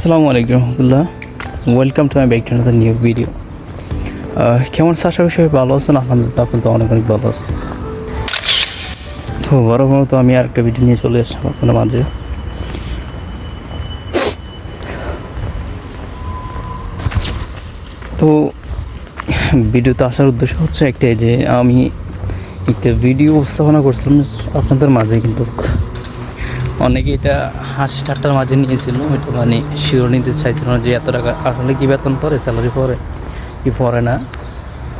আসসালামু আলাইকুম রহমতুল্লাহ। Welcome to my back to another new video কেমন আশা করি সবাই ভালো আছেন। আলহামদুলিল্লাহ আপনার তো অনেক অনেক ভালো আছে তো বড় বড় তো আমি আরেকটা ভিডিও নিয়ে চলে আসলাম আপনার মাঝে। তো ভিডিওতে আসার উদ্দেশ্য হচ্ছে একটাই যে, আমি একটা ভিডিও উপস্থাপনা করছিলাম আপনাদের মাঝে কিন্তু অনেকে এটা হাসি ঠাট্টার মাঝে নিয়েছিল, এটা মানে শিওর নিতে চাইছিল না যে এত টাকা। আসলে কি বেতন পরে স্যালারি পরে? কি পরে না?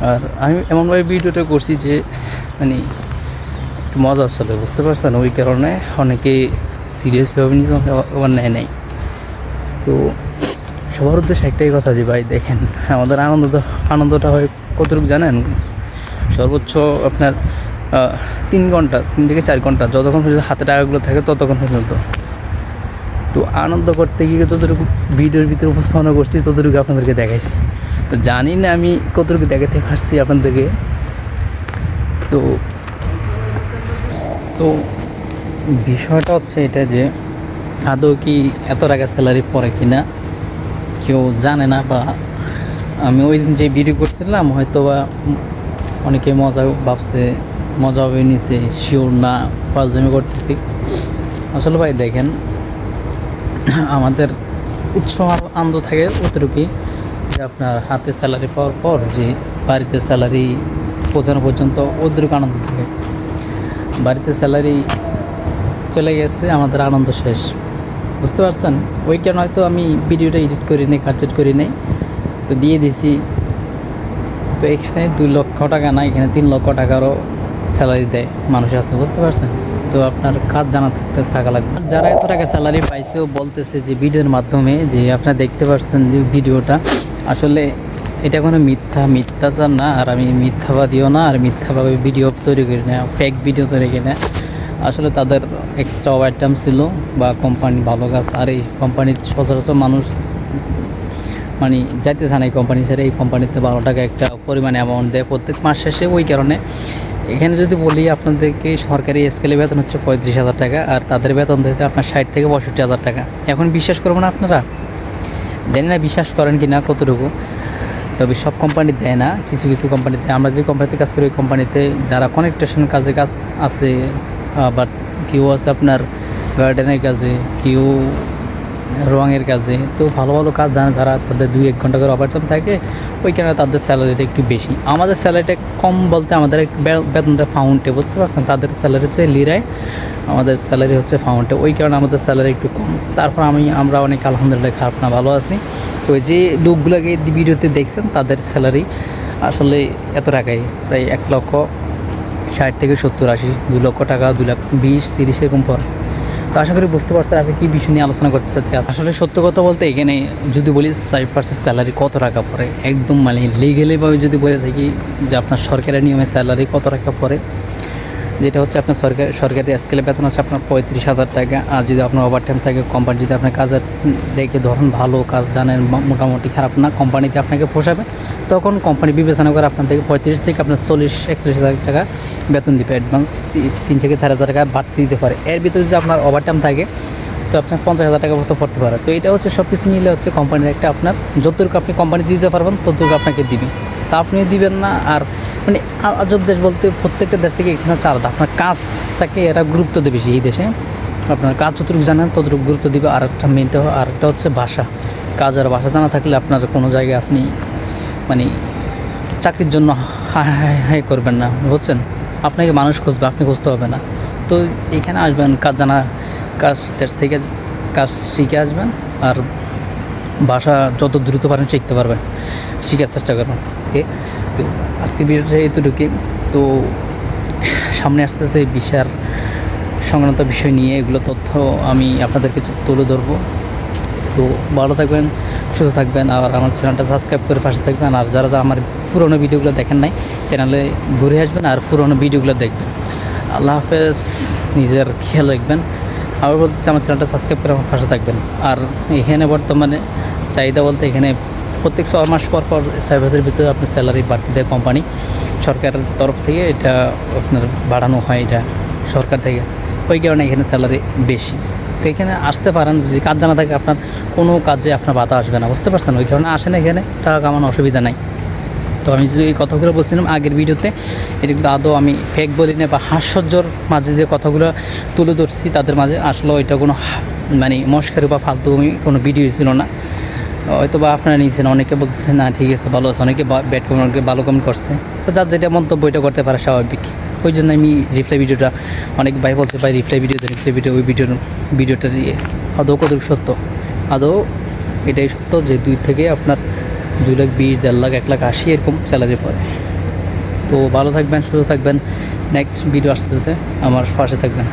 আর আমি এমনভাবে ভিডিওটা করছি যে মানে একটু মজা আসলে, বুঝতে পারছেন? ওই কারণে অনেকে সিরিয়াসভাবে নিয়ে আবার নেয় নাই। তো সবার উদ্দেশ্যে একটাই কথা যে, ভাই, দেখেন, আমাদের আনন্দ আনন্দটা হয় কতটুকু জানেন? সর্বোচ্চ আপনার তিন ঘণ্টা, তিন থেকে চার ঘণ্টা, যতক্ষণ পর্যন্ত হাতে টাকাগুলো থাকে ততক্ষণ পর্যন্ত। তো আনন্দ করতে গিয়ে যতটুকু ভিডিওর ভিতরে উপস্থাপনা করছি, ততটুকু আপনাদেরকে দেখাইছি। তো জানি না আমি কতটুকু দেখাতে পারছি আপনাদেরকে। তো তো বিষয়টা হচ্ছে এটা যে, আদৌ কি এত টাকা স্যালারি পড়ে কি না কেউ জানে না বা আমি ওই দিন যে ভিডিও করছিলাম হয়তো বা অনেকে মজা ভাবছে মজা ভাবে নিছে। শিওর না পাঁচজমে করতেছি। আসলে ভাই দেখেন, আমাদের উৎসাহ আনন্দ থাকে অতটুকুই যে আপনার হাতে স্যালারি পাওয়ার পর যে বাড়িতে স্যালারি পৌঁছানো পর্যন্ত অতটুকু আনন্দ থাকে। বাড়িতে স্যালারি চলে গেছে, আমাদের আনন্দ শেষ। বুঝতে পারছেন? ওই কেন হয়তো আমি ভিডিওটা এডিট করি নাই কাটচেট করি নাই, তো দিয়ে দিছি। তো এখানে দুই লক্ষ টাকা না, এখানে তিন লক্ষ টাকারও স্যালারি দেয়, মানুষ আছে, বুঝতে পারছেন? তো আপনার কাজ জানা থাকতে থাকা লাগবে। যারা এত টাকা স্যালারি পাইছে, ও বলতেছে যে ভিডিওর মাধ্যমে যে আপনারা দেখতে পাচ্ছেন যে ভিডিওটা, আসলে এটা কোনো মিথ্যা, মিথ্যাচার না, আর আমি মিথ্যাবাদীও না, আর মিথ্যাভাবে ভিডিও তৈরি করি না ফেক ভিডিও তৈরি করি না। আসলে তাদের এক্সট্রা ওভারটাইম ছিল, বা কোম্পানি ভালো কাজ, আর এই কোম্পানিতে সচরাচর মানুষ মানে যাইতে চান এই কোম্পানি ছেড়ে, এই কোম্পানিতে বারো টাকা একটা পরিমাণ অ্যামাউন্ট দেয় প্রত্যেক মাস শেষে, ওই কারণে। এখানে যদি বলি আপনাদেরকে সরকারি স্কেলে বেতন হচ্ছে পঁয়ত্রিশ হাজার টাকা, আর তাদের বেতন দিতে আপনার ষাট থেকে পঁয়ষট্টি হাজার টাকা। এখন বিশ্বাস করবেন আপনারা? জানি না বিশ্বাস করেন কি না কতটুকু, তবে সব কোম্পানি দেয় না, কিছু কিছু কোম্পানিতে আমরা যে কোম্পানিতে কাজ করি, ওই কোম্পানিতে যারা কনেকটেশন কাজে কাজ আছে, আবার কেউ আছে আপনার গার্ডেনের কাজে, কেউ রঙের কাজে। তো ভালো ভালো কাজ জানে যারা, তাদের দুই এক ঘণ্টা করে ওভারটাইম থাকে ওই কারণে তাদের স্যালারিটা একটু বেশি। আমাদের স্যালারিটা কম বলতে আমাদের বেতনটা ফাউন্টে বুঝতে পারছেন? তাদের স্যালারি হচ্ছে লিরায় আমাদের স্যালারি হচ্ছে ফাউন্টে ওই কারণে আমাদের স্যালারি একটু কম। তারপর আমি, আমরা অনেক আলহামদুলিল্লাহ খারাপ না, ভালো আছি। তো যে লোকগুলোকে ভিডিওতে দেখছেন, তাদের স্যালারি আসলে এত টাকাই প্রায় এক লক্ষ ষাট থেকে সত্তর, আশি, দু লক্ষ টাকা, দু লাখ বিশ, তিরিশ, এরকম পর তো আশা করি বুঝতে পারছেন আপনি কী বিষয় নিয়ে আলোচনা করতে চাচ্ছি। আসলে সত্য কথা বলতে এখানে যদি বলি ফাইভ পার্সেন্ট স্যালারি কত টাকা পড়ে? একদম মানে লিগেলিভাবে যদি বলে থাকি যে আপনার সরকারের নিয়মে স্যালারি কত টাকা পড়ে? যেটা হচ্ছে আপনার সরকার সরকারি স্কেলে বেতন হচ্ছে আপনার পঁয়ত্রিশ হাজার টাকা। আর যদি আপনার ওভার টাইম থাকে কোম্পানি যদি আপনার কাজের দেখে ধরুন ভালো কাজ জানেন মোটামুটি খারাপ না কোম্পানিতে আপনাকে পোষাবে, তখন কোম্পানি বিবেচনা করে আপনার থেকে পঁয়ত্রিশ থেকে আপনার চল্লিশ একত্রিশ হাজার টাকা বেতন দিবে অ্যাডভান্স তিন থেকে চার হাজার টাকা বাড়তি দিতে পারে। এর ভিতরে যদি আপনার ওভার টাইম থাকে, তো আপনার পঞ্চাশ হাজার টাকা মতো পড়তে পারে। তো এটা হচ্ছে সব কিছু মিলে হচ্ছে কোম্পানির একটা আপনার, যতটুকু আপনি কোম্পানিতে দিতে পারবেন, ততটুকু আপনাকে দিবে। তা আপনি দিবেন না, আর মানে আজব দেশ বলতে প্রত্যেকটা দেশ থেকে এখানে হচ্ছে আলাদা। আপনার কাজটাকে এরা গুরুত্ব দেবে বেশি এই দেশে। আপনার কাজ যতটুকু জানেন, ততটুকু গুরুত্ব দেবে। আর একটা মেনটা আর একটা হচ্ছে ভাষা। কাজ আর ভাষা জানা থাকলে আপনার কোনো জায়গায় আপনি মানে চাকরির জন্য হাই হাই হাই করবেন না, বুঝছেন? আপনাকে মানুষ খুঁজবে, আপনি খুঁজতে হবে না। তো এখানে আসবেন, কাজ জানা, কাজ দেশ থেকে কাজ শিখে আসবেন আর ভাষা যত দ্রুত পারেন শিখতে পারবেন। শেখার চেষ্টা করবেন ওকে তো আজকে ভিডিওটা এতটুকু তো সামনে আসতে আসতে বিশার সংক্রান্ত বিষয় নিয়ে এগুলো তথ্য আমি আপনাদেরকে তুলে ধরবো। তো ভালো থাকবেন, সুস্থ থাকবেন, আর আমার চ্যানেলটা সাবস্ক্রাইব করে পাশে থাকবেন। আর যারা আমার পুরোনো ভিডিওগুলো দেখেন নাই, চ্যানেলে ঘুরে আসবেন আর পুরোনো ভিডিওগুলো দেখবেন। আল্লাহ হাফেজ, নিজের খেয়াল রাখবেন। আবার বলতেছি, আমার চ্যানেলটা সাবস্ক্রাইব করে আমার পাশে থাকবেন। আর এখানে বর্তমানে চাহিদা বলতে এখানে প্রত্যেক ছ মাস পর পর সার্ভিসের ভিতরে আপনার স্যালারি বাড়তি দেয় কোম্পানি। সরকারের তরফ থেকে এটা আপনার বাড়ানো হয় এটা সরকার থেকে। ওই কারণে এখানে স্যালারি বেশি। তো এখানে আসতে পারেন, যদি কাজ জানা থাকে আপনার, কোনো কাজে আপনার বাধা আসবে না। বুঝতে পারছেন? ওই কারণে আসেন এখানে, টাকা কামানো অসুবিধা নাই। তো আমি যে এই কথাগুলো বলছিলাম আগের ভিডিওতে এটা কিন্তু আদৌ আমি ফেক বলি না বা হাস্যজ্জর মাঝে যে কথাগুলো তুলে ধরছি, তাদের মাঝে আসলে ওইটা কোনো মানে মস্কারি বা ফালতু আমি কোনো ভিডিও ছিল না। হয়তো বা আপনারা নিয়েছেন, অনেকে বলছে, না, ঠিক আছে, ভালো আছে। অনেকে ব্যাড কমেন্ট অনেকে ভালো কমেন্ট করছে। তো যার যেটা মন্তব্য এটা করতে পারে স্বাভাবিক। ওই জন্য আমি রিপ্লাই ভিডিওটা অনেক ভাই বলছে, ভাই রিপ্লাই ভিডিওতে রিপ্লাই ভিডিও ওই ভিডিওর ভিডিওটা দিয়ে। আদৌ কত সত্য? আদৌ এটাই সত্য যে দুই থেকে আপনার দুই লাখ বিশ, দেড় লাখ, এক লাখ আশি এরকম স্যালারি পড়ে। তো ভালো থাকবেন, সুস্থ থাকবেন। নেক্সট ভিডিও আসতেছে, আমার পাশে থাকবেন।